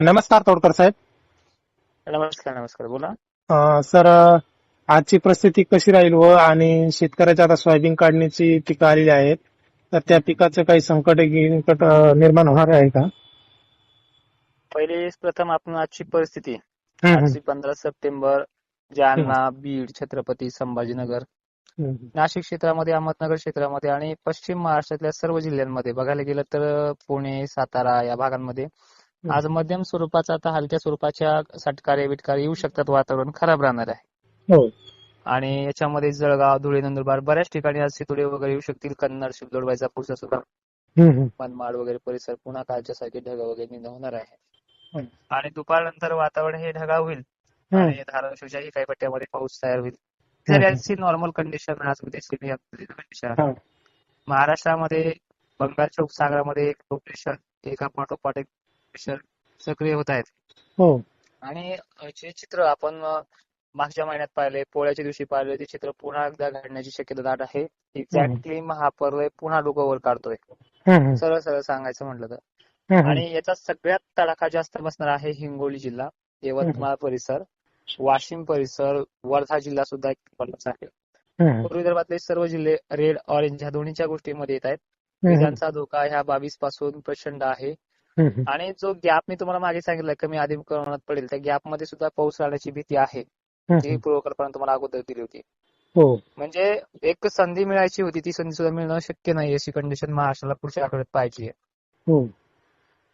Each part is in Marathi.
नमस्कार तोडकर साहेब. नमस्कार नमस्कार. बोला. सर आजची परिस्थिती कशी राहील व आणि शेतकऱ्याच्या आता सोयाबीन काढण्याची पिकं आलेली आहेत. तर त्या पिकाचं काही संकट निर्माण होणार आहे का? पहिले प्रथम आपण आजची परिस्थिती. आजची पंधरा सप्टेंबर जालना बीड छत्रपती संभाजीनगर. नाशिक क्षेत्रामध्ये अहमदनगर क्षेत्रामध्ये आणि पश्चिम महाराष्ट्रातल्या सर्व जिल्ह्यांमध्ये बघायला गेलं तर पुणे सातारा या भागांमध्ये आज मध्यम स्वरूपाचा आता हलक्या स्वरूपाच्या सटकारे बिटकारे येऊ शकतात वातावरण खराब राहणार आहे. हो. आणि याच्यामध्ये जळगाव धुळे नंदुरबार बऱ्याच ठिकाणी आज सितोडे वगैरे येऊ शकतील. कन्नड शिवदोड वैजापूरचा सुद्धा. मनमाड वगैरे परिसर पुन्हा कालच्या सारखे ढग वगैरे होणार आहे. आणि दुपारनंतर वातावरण हे ढगाळ होईल. आणि धाराशिवच्याही काही पट्ट्यामध्ये पाऊस तयार होईल. याची नॉर्मल कंडिशन. महाराष्ट्रामध्ये बंगालच्या उपसागरामध्ये एक लो प्रेशर एका पाठोपाठ एक सक्रिय होत आहेत. हो. आणि जे चित्र आपण मागच्या महिन्यात पाहिले पोळ्याच्या दिवशी पाहिले ते चित्र पुन्हा एकदा घडण्याची शक्यता दाट आहे. एक्झॅक्टली महापर्वय पुन्हा डोकं काढतोय. सरळ सरळ सांगायचं म्हटलं तर. आणि याचा सगळ्यात तडाखा जास्त बसणार आहे हिंगोली जिल्हा यवतमाळ परिसर वाशिम परिसर वर्धा जिल्हा सुद्धा एक आहे. विदर्भातले सर्व जिल्हे रेड ऑरेंज ह्या दोन्हीच्या गोष्टीमध्ये येत आहेत. विजांचा धोका ह्या बावीसपासून प्रचंड आहे. आणि जो गॅप मी तुम्हाला मागे सांगितलं कमी आधी प्रमाणात पडेल त्या गॅपमध्ये सुद्धा पाऊस राहण्याची भीती आहे जी. पूर्वकल्पना तुम्हाला अगोदर दिली होती. हो. म्हणजे एक संधी मिळायची होती ती संधी सुद्धा मिळणं शक्य नाही अशी कंडिशन महाराष्ट्राला पुढच्या आठवड्यात पाहिजे हो.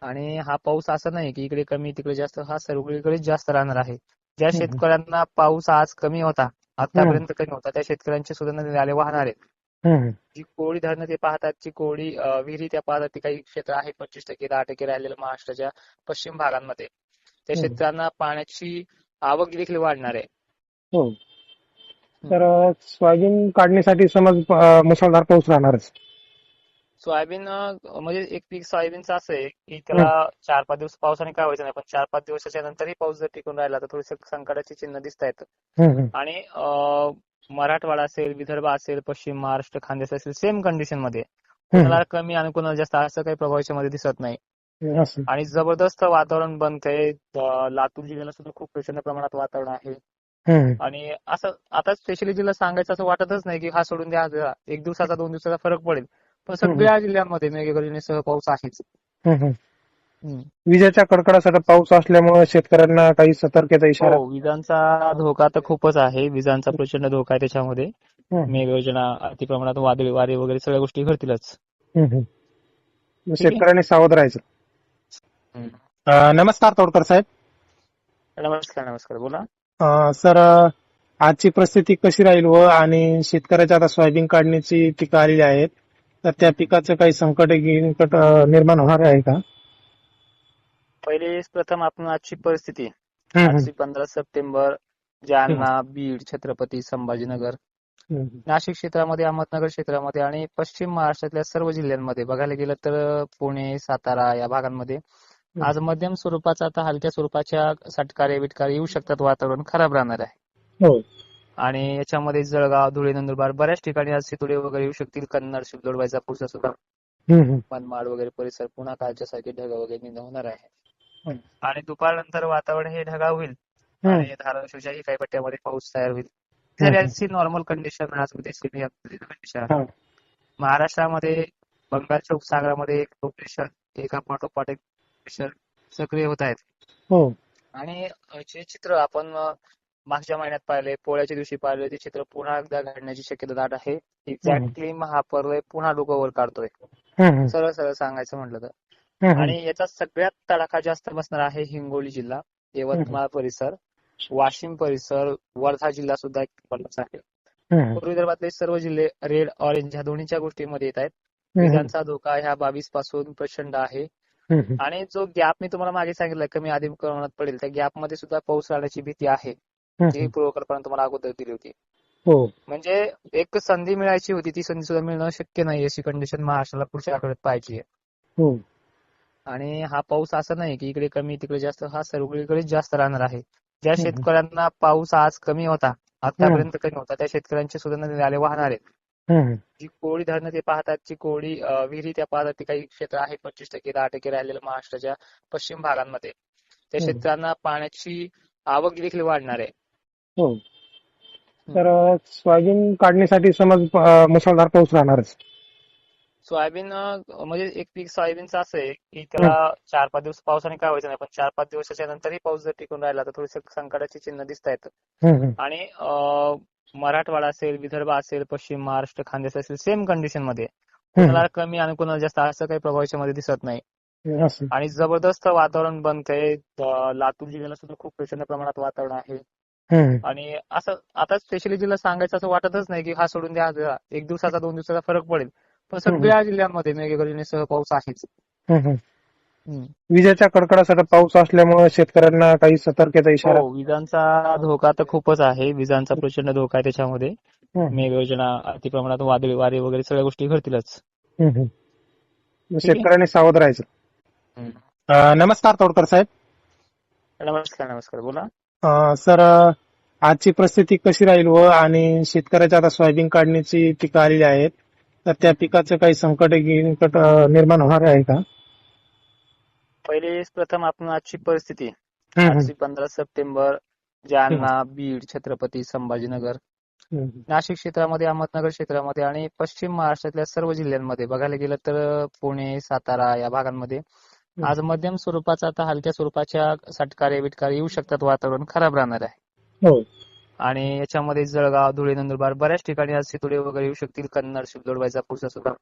आणि हा पाऊस असा नाही की इकडे कमी तिकडे जास्त हा सगळीकडे जास्त राहणार आहे. ज्या. शेतकऱ्यांना पाऊस आज कमी होता आतापर्यंत कमी होता त्या शेतकऱ्यांचे सुद्धा नदीनाले आले वाहणार. आहेत जी कोळी धरणं ते पाहतात जी कोळी विहिरी त्या पाहतात ती काही क्षेत्र आहे पंचवीस टक्के दहा टक्के राहिलेलं महाराष्ट्राच्या पश्चिम भागांमध्ये. त्या. शेतकऱ्यांना पाण्याची आवक देखील वाढणार आहे. हो. तर सोयाबीन काढण्यासाठी समज मुसळधार पाऊस राहणारच. सोयाबीन म्हणजे एक पीक सोयाबीनचं असं आहे की त्याला चार पाच दिवस पावसाने काय व्हायचं नाही पण चार पाच दिवसाच्या नंतरही पाऊस जर टिकून राहिला तर थोडीशी संकटाची चिन्ह दिसत आहेत. आणि मराठवाडा असेल विदर्भ असेल पश्चिम महाराष्ट्र खानदेश असेल सेम कंडिशनमध्ये. कोणाला कमी आणि कोणाला जास्त असं काही प्रभाव याच्यामध्ये दिसत नाही. आणि जबरदस्त वातावरण बनतंय लातूर जिल्ह्याला सुद्धा खूप प्रचंड प्रमाणात वातावरण आहे. आणि असं आता स्पेशली जिल्हा सांगायचं असं वाटतच नाही की हा सोडून द्या. एक दिवसाचा दोन दिवसाचा फरक पडेल. पण सगळ्या जिल्ह्यांमध्ये मेघगर्जनेसह पाऊस आहेच. विजेच्या कडकडासाठी पाऊस असल्यामुळे शेतकऱ्यांना काही सतर्कता इशारा हो विजांचा धोका तर खूपच आहे. विजांचा प्रचंड धोका आहे त्याच्यामध्ये. मेघगर्जना अति प्रमाणात वादळी वारे वगैरे सगळ्या गोष्टी घडतीलच. शेतकऱ्यांनी सावध राहायचं. नमस्कार तोडकर साहेब. नमस्कार नमस्कार. बोला. सर आजची परिस्थिती कशी राहील व आणि शेतकऱ्याच्या आता सोयाबीन काढण्याची पिकं आलेली आहेत तर त्या पिकाचं काही संकट निर्माण होणार आहे का? पहिले प्रथम आपण आजची परिस्थिती. आजची पंधरा सप्टेंबर जालना बीड छत्रपती संभाजीनगर. नाशिक क्षेत्रामध्ये अहमदनगर क्षेत्रामध्ये आणि पश्चिम महाराष्ट्रातल्या सर्व जिल्ह्यांमध्ये बघायला गेलं तर पुणे सातारा या भागांमध्ये आज मध्यम स्वरूपाचा आता हलक्या स्वरूपाच्या सटकारे बिटकारे येऊ शकतात. वातावरण खराब राहणार आहे. हो. आणि याच्यामध्ये जळगाव धुळे नंदुरबार बऱ्याच ठिकाणी आज सितोडे वगैरे येऊ शकतील. कन्नड शिवदोड वैजापूरचा सुद्धा. मनमाड वगैरे परिसर पुन्हा कालच्या सारखे ढग वगैरे होणार आहे. आणि दुपारनंतर वातावरण हे ढगाळ होईल. आणि धाराशिवच्याही काही पट्ट्यामध्ये पाऊस तयार होईल. हम्म. याची नॉर्मल कंडिशन आज उद्या हा. महाराष्ट्रामध्ये बंगालच्या उपसागरामध्ये एक लो प्रेशर एका पाठोपाठ एक प्रेशर सक्रिय होत आहेत. हो. आणि जे चित्र आपण मागच्या महिन्यात पाहिले पोळ्याच्या दिवशी पाहिले ते चित्र पुन्हा एकदा घडण्याची शक्यता दाट आहे. एक्झॅक्टली महापर्वय पुन्हा डोकं वर काढतोय. सरळ सरळ सांगायचं म्हटलं तर. आणि याचा सगळ्यात तडाखा जास्त बसणार आहे हिंगोली जिल्हा यवतमाळ परिसर वाशिम परिसर वर्धा जिल्हा सुद्धा आहे. पूर्व विदर्भातले सर्व जिल्हे रेड ऑरेंज ह्या दोन्हीच्या गोष्टीमध्ये येत आहेत. विजांचा धोका ह्या बावीसपासून प्रचंड आहे. आणि जो गॅप मी तुम्हाला मागे सांगितलं कमी आधी प्रमाणात पडेल त्या गॅपमध्ये सुद्धा पाऊस राहण्याची भीती आहे जी. पूर्वकल्पना तुम्हाला अगोदर दिली होती. हो. म्हणजे एक संधी मिळायची होती ती संधी सुद्धा मिळणं शक्य नाही अशी कंडिशन महाराष्ट्राला पुढच्या आठवड्यात पाहिजे हो. आणि हा पाऊस असा नाही की इकडे कमी तिकडे जास्त हा सगळीकडे जास्त राहणार आहे. ज्या. शेतकऱ्यांना पाऊस आज कमी होता आतापर्यंत कमी होता त्या शेतकऱ्यांचे सुद्धा नदीनाले वाहणार आहेत. जी कोळी धरणं ते पाहतात जी कोळी विहिरी त्या पाहतात ती काही क्षेत्र आहे पंचवीस टक्के दहा टक्के राहिलेलं महाराष्ट्राच्या पश्चिम भागांमध्ये. त्या. शेतकऱ्यांना पाण्याची आवक देखील वाढणार आहे. हो. तर सोयाबीन काढणीसाठी समज मुसळधार पाऊस राहणारच. सोयाबीन म्हणजे एक पीक सोयाबीनचं असं आहे की त्याला चार पाच दिवस पावसाने काय व्हायचं नाही पण चार पाच दिवसाच्या नंतरही पाऊस जर टिकून राहिला तर थोडीशी संकटाची चिन्ह दिसत आहेत. आणि मराठवाडा असेल विदर्भ असेल पश्चिम महाराष्ट्र खानदेश असेल सेम कंडिशनमध्ये. कोणाला कमी आणि कोणाला जास्त असं काही प्रभाव याच्यामध्ये दिसत नाही. आणि जबरदस्त वातावरण बनतंय. लातूर जिल्ह्याला सुद्धा खूप प्रचंड प्रमाणात वातावरण आहे. आणि असं आता स्पेशली जिल्हा सांगायचं असं वाटतच नाही की हा सोडून द्या. एक दिवसाचा दोन दिवसाचा फरक पडेल. पण सगळ्या जिल्ह्यांमध्ये मेघगर्जनेसह पाऊस आहेच. विजेच्या कडकडासाठी पाऊस असल्यामुळे शेतकऱ्यांना काही सतर्कता इशारा हो विजांचा धोका तर खूपच आहे. विजांचा प्रचंड धोका आहे त्याच्यामध्ये. मेघगर्जना अति प्रमाणात वादळी वारे वगैरे सगळ्या गोष्टी घडतीलच. शेतकऱ्यांनी सावध राहायचं. नमस्कार तोडकर साहेब. नमस्कार नमस्कार. बोला. सर आजची परिस्थिती कशी राहील व आणि शेतकऱ्याच्या आता सोयाबीन काढणीची पिकं आलेली आहेत तर त्या पिकाचं काही संकट गिंकट, अं, निर्माण होणार आहे का? पहिले प्रथम आपण आजची परिस्थिती. हम्म, हम्म. आजची पंधरा सप्टेंबर जालना बीड छत्रपती संभाजीनगर. हम्म. नाशिक क्षेत्रामध्ये अहमदनगर क्षेत्रामध्ये आणि पश्चिम महाराष्ट्रातल्या सर्व जिल्ह्यांमध्ये बघायला गेलं तर पुणे सातारा या भागांमध्ये आज मध्यम स्वरूपाचा आता हलक्या स्वरूपाच्या सटकारे बिटकारे येऊ शकतात वातावरण खराब राहणार आहे. हो. आणि याच्यामध्ये जळगाव धुळे नंदुरबार बऱ्याच ठिकाणी आज सितोडे वगैरे येऊ शकतील कन्नड सिल्लोड पुढचा सुद्धा.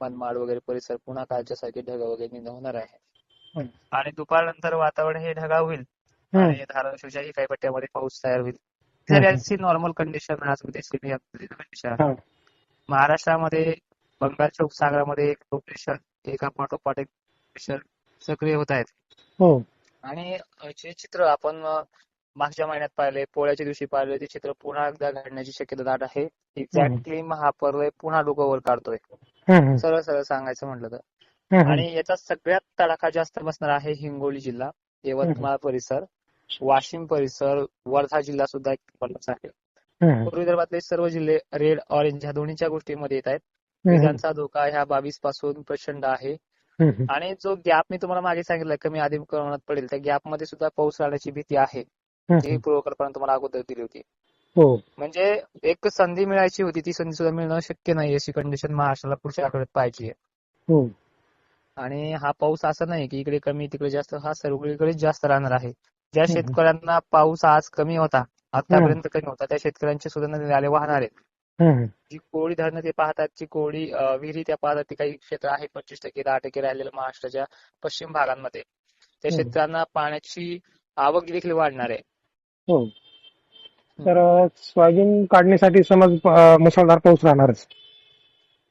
मनमाड वगैरे परिसर पुन्हा कालच्या सारखे ढगाळ वगैरे होणार आहे. आणि दुपारनंतर वातावरण हे ढगाळ होईल. आणि धाराशिवच्याही काही पट्ट्यामध्ये पाऊस तयार होईल याची नॉर्मल कंडिशन कंडिशन. महाराष्ट्रामध्ये बंगालच्या उपसागरामध्ये एक प्रेशर एका पाठोपाठ एक प्रेशर सक्रिय होत आहेत हो आणि जे चित्र आपण मागच्या महिन्यात पाहिले पोळ्याच्या दिवशी पाहिले ते चित्र पुन्हा एकदा घडण्याची शक्यता दाट आहे. एक्झॅक्टली महापर्वय पुन्हा डोकं वर काढतोय. सरळ सरळ सांगायचं म्हटलं तर. आणि याचा सगळ्यात तडाखा जास्त बसणार आहे हिंगोली जिल्हा यवतमाळ परिसर वाशिम परिसर वर्धा जिल्हा सुद्धा आहे. पूर्व विदर्भातले सर्व जिल्हे रेड ऑरेंज ह्या दोन्हीच्या गोष्टीमध्ये येत आहेत. विजांचा धोका ह्या बावीसपासून प्रचंड आहे. आणि जो गॅप मी तुम्हाला मागे सांगितलं कमी अधिक प्रमाणात पडेल त्या गॅपमध्ये सुद्धा पाऊस राहण्याची भीती आहे. हम्म. पूर्वकल्पना तुम्हाला अगोदर दिली होती. हो. म्हणजे एक संधी मिळायची होती ती संधी सुद्धा मिळणं शक्य नाही अशी कंडिशन महाराष्ट्राला पुढच्या आठवड्यात पाहिजे. हो. आणि हा पाऊस असा नाही की इकडे कमी तिकडे जास्त हा सगळीकडे जास्त राहणार आहे. ज्या. शेतकऱ्यांना पाऊस आज कमी होता आतापर्यंत कमी होता त्या शेतकऱ्यांचे सुद्धा निराले वाहणार. आहेत जी कोळी धरणं ते पाहतात जी कोळी विहिरी त्या पाहतात ती काही क्षेत्र आहे पंचवीस टक्के दहा टक्के राहिलेलं महाराष्ट्राच्या पश्चिम भागांमध्ये. त्या. शेतकऱ्यांना पाण्याची आवक देखील वाढणार आहे. हो. तर सोयाबीन काढणीसाठी समज मुसळधार पाऊस राहणारच.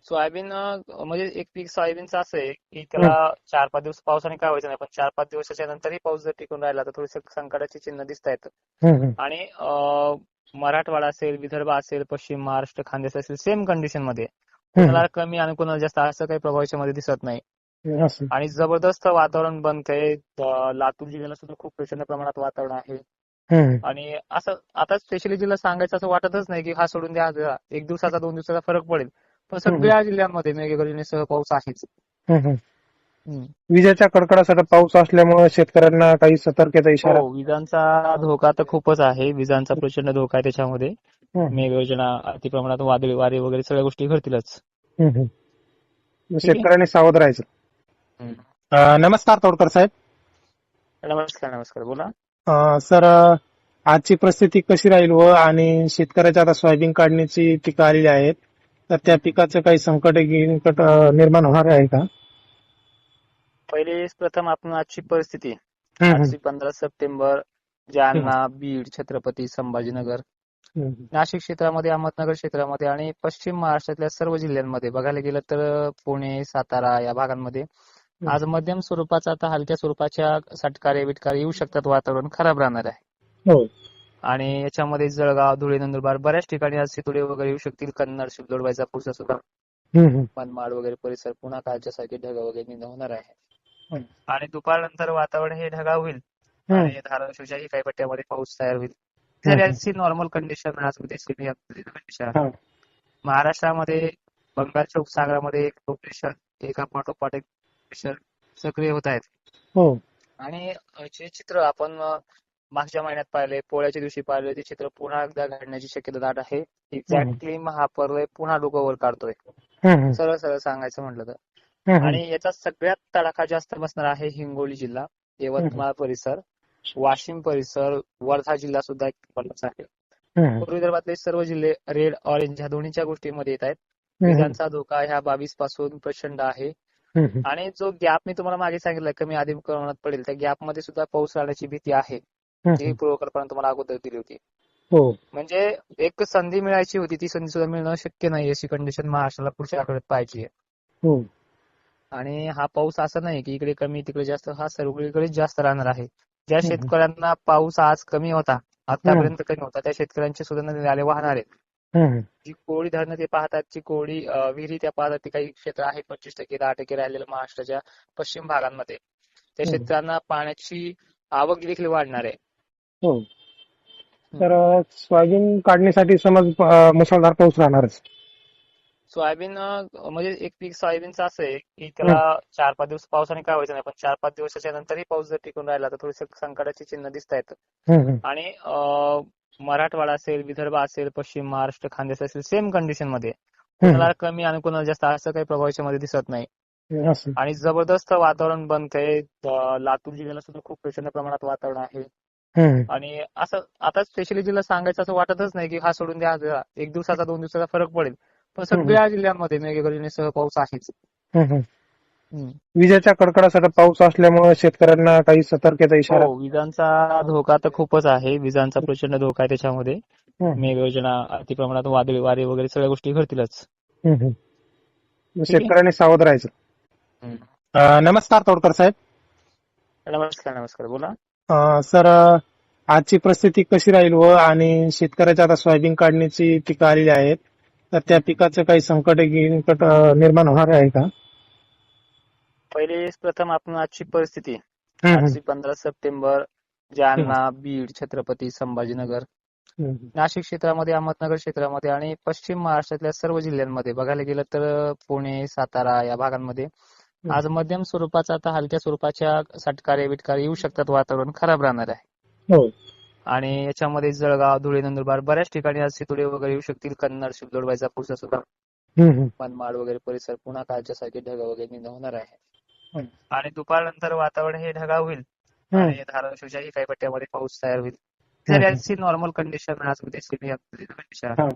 सोयाबीन अं, म्हणजे एक पीक सोयाबीनचं असं आहे की त्याला चार पाच दिवस पावसाने काय व्हायचं नाही पण चार पाच दिवसाच्या नंतरही पाऊस जर टिकून राहिला तर थोडीशी संकटाची चिन्ह दिसत आहेत. आणि अं, मराठवाडा असेल विदर्भ असेल पश्चिम महाराष्ट्र खानदेश असेल सेम कंडिशनमध्ये कोणाला कमी आणि कोणाला जास्त असं काही प्रभाव याच्यामध्ये दिसत नाही. असं. आणि जबरदस्त वातावरण बनतंय अं, लातूर जिल्ह्याला सुद्धा खूप प्रचंड प्रमाणात वातावरण आहे. आणि असं आता स्पेशली जिल्हा सांगायचं असं वाटतच नाही की हा सोडून द्या. एक दिवसाचा दोन दिवसाचा फरक पडेल. पण सगळ्या जिल्ह्यांमध्ये मेघगर्जनेसह पाऊस आहेच. विजेच्या कडकडासाठी पाऊस असल्यामुळे शेतकऱ्यांना काही सतर्कता इशारा? हो विजांचा धोका तर खूपच आहे. विजांचा प्रचंड धोका आहे त्याच्यामध्ये. मेघगर्जना अति प्रमाणात वादळी वारे वगैरे सगळ्या गोष्टी घडतीलच. शेतकऱ्यांनी सावध राहायचं. नमस्कार तोडकर साहेब. नमस्कार नमस्कार. बोला. सर आजची परिस्थिती कशी राहील व आणि शेतकऱ्याच्या आता सोयाबीन काढणीची पिकं आलेली आहेत तर त्या पिकाचं काही संकट गिंकट, अं, निर्माण होणार आहे का? पहिले प्रथम आपण आजची परिस्थिती. हम्म, आजची पंधरा सप्टेंबर जालना बीड छत्रपती संभाजीनगर. हम्म. नाशिक क्षेत्रामध्ये अहमदनगर क्षेत्रामध्ये आणि पश्चिम महाराष्ट्रातल्या सर्व जिल्ह्यांमध्ये बघायला गेलं तर पुणे सातारा या भागांमध्ये आज मध्यम स्वरूपाचा आता हलक्या स्वरूपाच्या सटकारे बिटकारे येऊ शकतात. वातावरण खराब राहणार आहे. हो. आणि याच्यामध्ये जळगाव धुळे नंदुरबार बऱ्याच ठिकाणी आज सितोडे वगैरे येऊ शकतील. कन्नड सिल्लोड पुढचा सुद्धा. मनमाड वगैरे परिसर पुन्हा कालच्या सारखे ढगाळ वगैरे होणार आहे. आणि दुपारनंतर वातावरण हे ढगाळ होईल. आणि धाराशिवच्याही काही पट्ट्यामध्ये पाऊस तयार होईल. याची नॉर्मल कंडिशन आज. महाराष्ट्रामध्ये बंगालच्या उपसागरामध्ये एक लो प्रेशर एका पाठोपाठ एक सक्रिय होत आहेत. हो. आणि जे चित्र आपण मागच्या महिन्यात पाहिले पोळ्याच्या दिवशी पाहिले ते चित्र पुन्हा एकदा घडण्याची शक्यता दाट आहे. एक्झॅक्टली महापर्व पुन्हा डोकं काढतोय. सरळ सरळ सांगायचं म्हटलं तर. आणि याचा सगळ्यात तडाखा जास्त बसणार आहे हिंगोली जिल्हा यवतमाळ परिसर वाशिम परिसर वर्धा जिल्हा सुद्धा एक पडलाच आहे. विदर्भातले सर्व जिल्हे रेड ऑरेंज ह्या दोन्हीच्या गोष्टीमध्ये येत आहेत. विजांचा धोका ह्या बावीसपासून प्रचंड आहे. आणि जो गॅप मी तुम्हाला मागे सांगितलं कमी आधी प्रमाणात पडेल त्या गॅपमध्ये सुद्धा पाऊस राहण्याची भीती आहे. जी पूर्वकल्पना तुम्हाला अगोदर दिली होती. हो. म्हणजे एक संधी मिळायची होती ती संधी सुद्धा मिळणं शक्य नाही अशी कंडिशन महाराष्ट्राला पुढच्या आठवड्यात पाहिजे हो. आणि हा पाऊस असा नाही की इकडे कमी तिकडे जास्त हा सगळीकडेच जास्त राहणार आहे. ज्या. शेतकऱ्यांना पाऊस आज कमी होता आतापर्यंत कमी होता त्या शेतकऱ्यांचे सुद्धा नदी नाले वाहणार. आहेत जी कोळी धरणं ते पाहतात जी कोळी विहिरी त्या पाहतात ते काही क्षेत्र आहे पंचवीस टक्के दहा टक्के राहिलेलं महाराष्ट्राच्या पश्चिम भागांमध्ये. त्या. शेतकऱ्यांना पाण्याची आवक देखील वाढणार आहे. हो. तर सोयाबीन काढणीसाठी समज मुसळधार पाऊस राहणारच. सोयाबीन म्हणजे एक पीक सोयाबीनचं असं आहे की त्याला चार पाच दिवस पावसाने काय व्हायचं नाही पण चार पाच दिवसाच्या नंतरही पाऊस जर टिकून राहिला तर थोडीशी संकटाची चिन्ह दिसत आहेत. आणि मराठवाडा असेल विदर्भ असेल पश्चिम महाराष्ट्र खानदेश असेल सेम कंडिशनमध्ये. कोणाला कमी आणि कोणाला जास्त असं काही प्रभाव याच्यामध्ये दिसत नाही. आणि जबरदस्त वातावरण बनतंय. लातूर जिल्ह्याला सुद्धा खूप प्रचंड प्रमाणात वातावरण आहे. आणि असं आता स्पेशली जिल्हा सांगायचं असं वाटतच नाही की हा सोडून द्या. एक दिवसाचा दोन दिवसाचा फरक पडेल. पण सगळ्या जिल्ह्यांमध्ये मेघगर्जनेसह पाऊस आहेच. विजेच्या कडकडासाठी पाऊस असल्यामुळे शेतकऱ्यांना काही सतर्कता इशारा. हो विजांचा धोका तर खूपच आहे. विजांचा प्रचंड धोका आहे त्याच्यामध्ये. हम्म, मेघगर्जना अति प्रमाणात वादळी वारे वगैरे सगळ्या गोष्टी घडतीलच. शेतकऱ्यांनी सावध राहायचं. नमस्कार तोडकर साहेब. नमस्कार नमस्कार. बोला. अ, सर आजची परिस्थिती कशी राहील व आणि शेतकऱ्याच्या आता सोयाबीन काढणीची पिकं आलेली आहेत तर त्या पिकाचं काही संकट निर्माण होणार आहे का? पहिले प्रथम आपण आजची परिस्थिती. आजची पंधरा सप्टेंबर जालना बीड छत्रपती संभाजीनगर. नाशिक क्षेत्रामध्ये अहमदनगर क्षेत्रामध्ये आणि पश्चिम महाराष्ट्रातल्या सर्व जिल्ह्यांमध्ये. बघायला गेलं तर पुणे सातारा या भागांमध्ये आज मध्यम स्वरूपाचा आता हलक्या स्वरूपाच्या सटकारे बिटकारे येऊ शकतात. वातावरण खराब राहणार आहे. हो. आणि याच्यामध्ये जळगाव धुळे नंदुरबार बऱ्याच ठिकाणी आज सितोडे वगैरे येऊ शकतील. कन्नड सिल्लोड वैजापूरचा सुद्धा. मनमाड वगैरे परिसर पुन्हा कालच्या सारखे ढगाळ वगैरे होणार आहे. आणि दुपारनंतर वातावरण हे ढगाळ होईल. आणि धाराशिवच्याही काही पट्ट्यामध्ये पाऊस तयार होईल. याची नॉर्मल कंडिशन हा.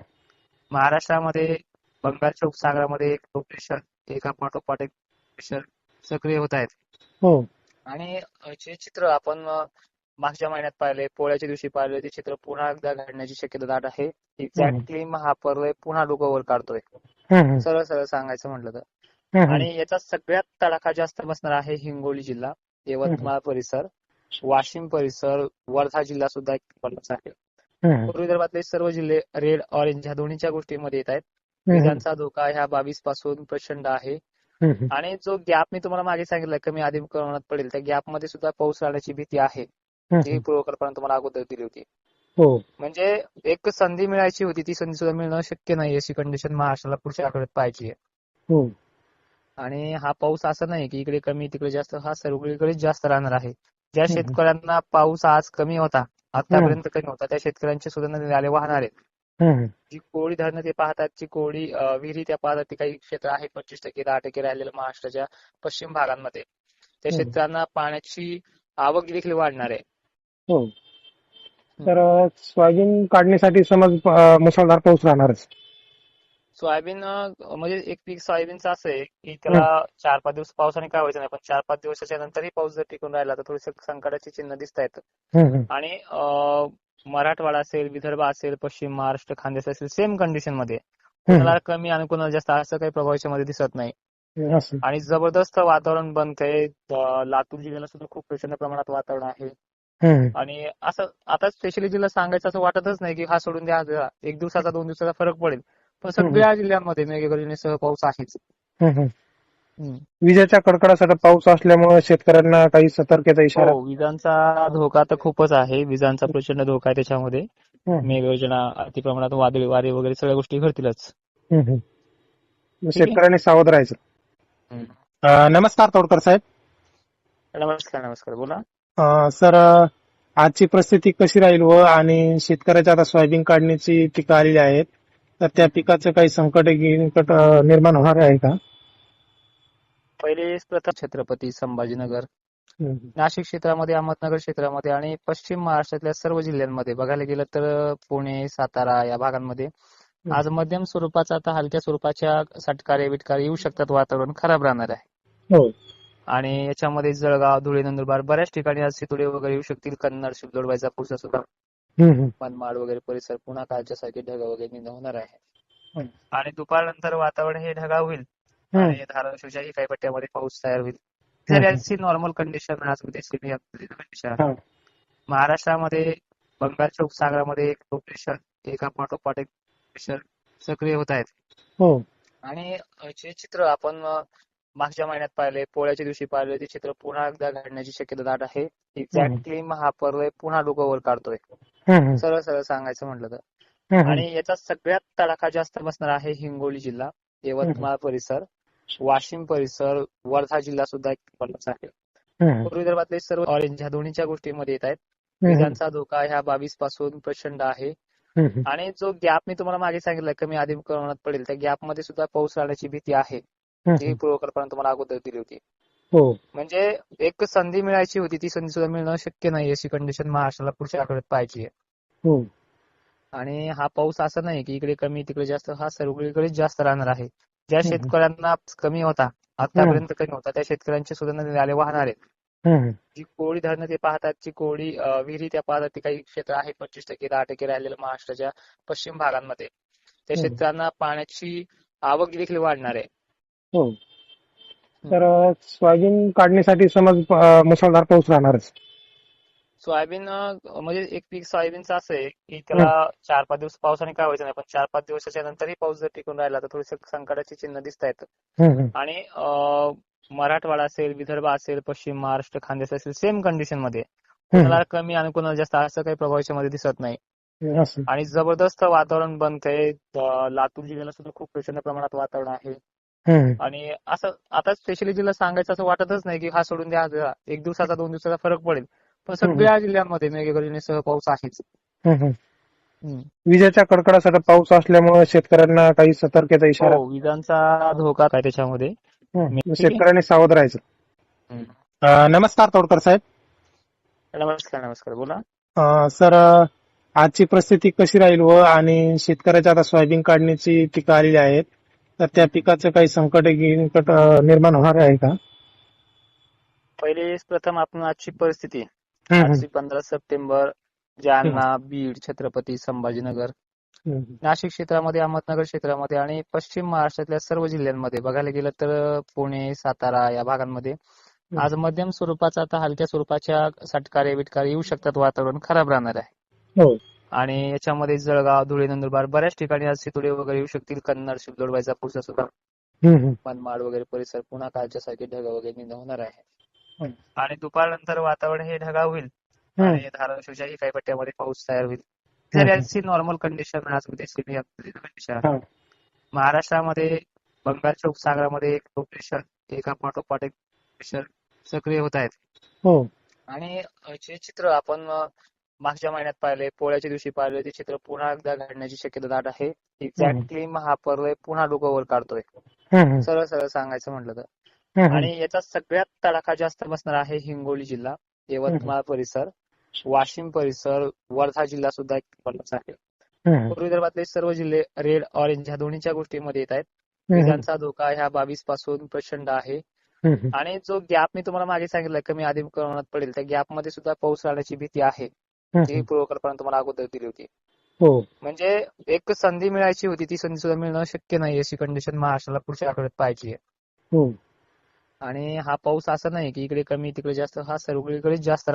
महाराष्ट्रामध्ये बंगालच्या उपसागरामध्ये एक प्रेशर एका पाठोपाठ एक प्रेशर सक्रिय होत आहेत. हो. आणि जे चित्र आपण मागच्या महिन्यात पाहिले पोळ्याच्या दिवशी पाहिले ते चित्र पुन्हा एकदा घडण्याची शक्यता दाट आहे. एक्झॅक्टली महापर्व पुन्हा डोकं वर काढतोय. सरळ सरळ सांगायचं म्हटलं तर. आणि याचा सगळ्यात तडाखा जास्त बसणार आहे हिंगोली जिल्हा यवतमाळ परिसर वाशिम परिसर वर्धा जिल्हा सुद्धा एक पडलाच आहे. पूर्व विदर्भातले सर्व जिल्हे रेड ऑरेंज ह्या दोन्हीच्या गोष्टीमध्ये येत आहेत. विजांचा धोका ह्या बावीसपासून प्रचंड आहे. आणि जो गॅप मी तुम्हाला मागे सांगितलं कमी आधी प्रमाणात पडेल त्या गॅपमध्ये सुद्धा पाऊस राहण्याची भीती आहे जी हम्म. पूर्वकल्पना तुम्हाला अगोदर दिली होती. हो. म्हणजे एक संधी मिळायची होती ती संधी सुद्धा मिळणं शक्य नाही अशी कंडिशन महाराष्ट्राला पुढच्या आठवड्यात पाहिजे आहे. आणि हा पाऊस असा नाही की इकडे कमी तिकडे जास्त हा सगळीकडेच जास्त राहणार आहे. ज्या. शेतकऱ्यांना पाऊस आज कमी होता आतापर्यंत कमी होता त्या शेतकऱ्यांचे सुद्धा नाले वाहणार आहेत. जी कोळी धरणं ते पाहतात जी कोळी विहिरी त्या पाहतात ते काही क्षेत्र आहे पंचवीस टक्के दहा टक्के राहिलेलं महाराष्ट्राच्या पश्चिम भागांमध्ये. त्या. शेतकऱ्यांना पाण्याची आवक देखील वाढणार आहे. हो. तर सोयाबीन काढणीसाठी समज मुसळधार पाऊस राहणारच. सोयाबीन म्हणजे एक पीक सोयाबीनचं असं आहे की त्याला चार पाच दिवस पावसाने काय व्हायचं नाही. पण चार पाच दिवसाच्या नंतरही पाऊस जर टिकून राहिला तर थोडीशी संकटाची चिन्ह दिसत आहेत. आणि मराठवाडा असेल विदर्भ असेल पश्चिम महाराष्ट्र खानदेश असेल सेम कंडिशनमध्ये. कोणाला कमी आणि कोणाला जास्त असं काही प्रभाव याच्यामध्ये दिसत नाही. आणि जबरदस्त वातावरण बनतंय. लातूर जिल्ह्याला सुद्धा खूप प्रचंड प्रमाणात वातावरण आहे. आणि असं आता स्पेशली जिल्हा सांगायचं असं वाटतच नाही की हा सोडून द्या. एक दिवसाचा दोन दिवसाचा फरक पडेल. पण सगळ्या जिल्ह्यांमध्ये मेघगर्जनेसह पाऊस आहेच. विजेच्या कडकडासाठी पाऊस असल्यामुळे शेतकऱ्यांना काही सतर्कता इशारा हो विजांचा धोका तर खूपच आहे. विजांचा प्रचंड धोका आहे त्याच्यामध्ये. मेघगर्जना अति प्रमाणात वादळी वारे वगैरे सगळ्या गोष्टी घडतीलच. शेतकऱ्यांनी सावध राहायचं. नमस्कार तोडकर साहेब. नमस्कार नमस्कार. बोला. अं, सर आजची परिस्थिती कशी राहील व आणि शेतकऱ्याच्या आता सोयाबीन काढण्याची पिकं आलेली आहेत तर त्या पिकाचं काही संकट गिंकट, निर्माण होणार आहे का? पहिले प्रथम छत्रपती संभाजीनगर. नाशिक क्षेत्रामध्ये अहमदनगर क्षेत्रामध्ये आणि पश्चिम महाराष्ट्रातल्या सर्व जिल्ह्यांमध्ये बघायला गेलं तर पुणे सातारा या भागांमध्ये आज मध्यम स्वरूपाचा आता हलक्या स्वरूपाच्या सटकारे बिटकारे येऊ शकतात. वातावरण खराब राहणार आहे. हो. आणि याच्यामध्ये जळगाव धुळे नंदुरबार बऱ्याच ठिकाणी आज सितोडे वगैरे येऊ शकतील. कन्नड सिल्लोड वैजापूरचा सुद्धा. मनमाड वगैरे परिसर पुन्हा कालच्या सारखे ढगाळ वगैरे निर्माण होणार आहे. आणि दुपारनंतर वातावरण हे ढगाळ होईल. आणि धाराशिवच्याही काही पट्ट्यामध्ये पाऊस तयार होईल. याची नॉर्मल कंडिशन आज कंडिशन हा. महाराष्ट्रामध्ये बंगालच्या उपसागरामध्ये एक लो प्रेशर एका पाठोपाठ एक प्रेशर सक्रिय होत आहेत हो आणि जे चित्र आपण मागच्या महिन्यात पाहिले पोळ्याच्या दिवशी पाहिले ते चित्र पुन्हा एकदा घडण्याची शक्यता दाट आहे. एक्झॅक्टली महापर्व पुन्हा डोकं वर काढतोय. सरळ सरळ सांगायचं म्हटलं तर. आणि याचा सगळ्यात तडाखा जास्त बसणार आहे हिंगोली जिल्हा यवतमाळ परिसर वाशिम परिसर वर्धा जिल्हा सुद्धा एक आहे. विदर्भातले सर्व ऑरेंज ह्या दोन्हीच्या गोष्टीमध्ये येत आहेत. विजांचा धोका ह्या बावीसपासून प्रचंड आहे. आणि जो गॅप मी तुम्हाला मागे सांगितलं कमी आधी प्रमाणात पडेल त्या गॅपमध्ये सुद्धा पाऊस राहण्याची भीती आहे. ही हम्म. पूर्वकल्पना तुम्हाला अगोदर दिली होती. हो. म्हणजे एक संधी मिळायची होती ती संधी सुद्धा मिळणं शक्य नाही अशी कंडिशन महाराष्ट्राला पुढच्या आठवड्यात पाहिजे. हो. आणि हा पाऊस असा नाही की इकडे कमी तिकडे जास्त. हा सगळीकडे जास्त राहणार आहे. ज्या. शेतकऱ्यांना कमी होता आतापर्यंत कमी होता त्या शेतकऱ्यांचे सुद्धा आले वाहणार आहेत. जी कोळी धरणं ते पाहतात जी कोळी विहिरी त्या पाहतात ते काही क्षेत्र आहेत पंचवीस टक्के दहा टक्के राहिलेलं महाराष्ट्राच्या पश्चिम भागांमध्ये. त्या हम्म. शेतकऱ्यांना पाण्याची आवक देखील वाढणार आहे. हो. तर सोयाबीन काढणीसाठी समज मुसळधार पाऊस राहणारच. सोयाबीन म्हणजे एक पीक सोयाबीनचं असं आहे की त्याला चार पाच दिवस पावसाने काय व्हायचं नाही पण चार पाच दिवसाच्या नंतरही पाऊस जर टिकून राहिला तर थोडीशी संकटाची चिन्ह दिसत आहेत. आणि मराठवाडा असेल विदर्भ असेल पश्चिम महाराष्ट्र खानदेश असेल सेम कंडिशनमध्ये कोणाला कमी आणि कोणाला जास्त असं काही प्रभाव याच्यामध्ये दिसत नाही. आणि जबरदस्त वातावरण बनतंय. लातूर जिल्ह्याला सुद्धा खूप प्रचंड प्रमाणात वातावरण आहे. आणि असं आता स्पेशली जिल्हा सांगायचं असं वाटतच नाही की हा सोडून द्या हा. एक दिवसाचा दोन दिवसाचा फरक पडेल. पण सगळ्या जिल्ह्यांमध्ये मेघगर्जनेसह पाऊस आहेच. विजेच्या कडकडासाठी पाऊस असल्यामुळे शेतकऱ्यांना काही सतर्कता इशारा? हो विजांचा धोका काय त्याच्यामध्ये. शेतकऱ्यांनी सावध राहायचं. नमस्कार तोडकर साहेब. नमस्कार नमस्कार. बोला. सर आजची परिस्थिती कशी राहील व आणि शेतकऱ्याच्या आता सोयाबीन काढण्याची पिकं आलेली आहेत तर त्या पिकाचं काही संकट गिंकट, अं, निर्माण होणार आहे का? पहिले प्रथम आपण आजची परिस्थिती. हम्म, हम्म. आजची पंधरा सप्टेंबर जालना बीड छत्रपती संभाजीनगर. हम्म. नाशिक क्षेत्रामध्ये अहमदनगर क्षेत्रामध्ये आणि पश्चिम महाराष्ट्रातल्या सर्व जिल्ह्यांमध्ये बघायला गेलं तर पुणे सातारा या भागांमध्ये आज मध्यम स्वरूपाचा आता हलक्या स्वरूपाच्या सटकारे बिटकारे येऊ शकतात वातावरण खराब राहणार आहे. हो. आणि याच्यामध्ये जळगाव धुळे नंदुरबार बऱ्याच ठिकाणी आज सितोडे वगैरे येऊ शकतील कन्नड सिल्लोड वैजापूरचा सुद्धा. मनमाड वगैरे परिसर पुन्हा कालच्या सारखे ढगाळ वगैरे होणार आहे. आणि दुपारनंतर वातावरण हे ढगाळ होईल. आणि धाराशिवच्याही काही पट्ट्यामध्ये पाऊस तयार होईल. याची नॉर्मल कंडिशन हा. महाराष्ट्रामध्ये बंगालच्या उपसागरामध्ये एक लो प्रेशर एका पाठोपाठ एक प्रेशर सक्रिय होत आहेत हो आणि जे चित्र आपण मागच्या महिन्यात पाहिले पोळ्याच्या दिवशी पाहिले ते चित्र पुन्हा एकदा घडण्याची शक्यता दाट आहे. एक्झॅक्टली महापर्व पुन्हा डोकं वर काढतोय. सरळ सरळ सांगायचं म्हटलं तर. आणि याचा सगळ्यात तडाखा जास्त बसणार आहे हिंगोली जिल्हा यवतमाळ परिसर वाशिम परिसर वर्धा जिल्हा सुद्धा आहे. विदर्भातले सर्व जिल्हे रेड ऑरेंज ह्या दोन्हीच्या गोष्टीमध्ये येत आहेत. विजांचा धोका ह्या बावीसपासून प्रचंड आहे. आणि जो गॅप मी तुम्हाला मागे सांगितलं कमी आधी प्रमाणात पडेल त्या गॅपमध्ये सुद्धा पाऊस राहण्याची भीती आहे. हम्म. पूर्वकल्पना तुम्हाला अगोदर दिली होती. हो. म्हणजे एक संधी मिळायची होती ती संधी सुद्धा मिळणं शक्य नाही अशी कंडिशन महाराष्ट्राला पुढच्या आठवड्यात पाहिजे हो. आणि हा पाऊस असा नाही की इकडे कमी तिकडे जास्त हा सगळीकडे जास्त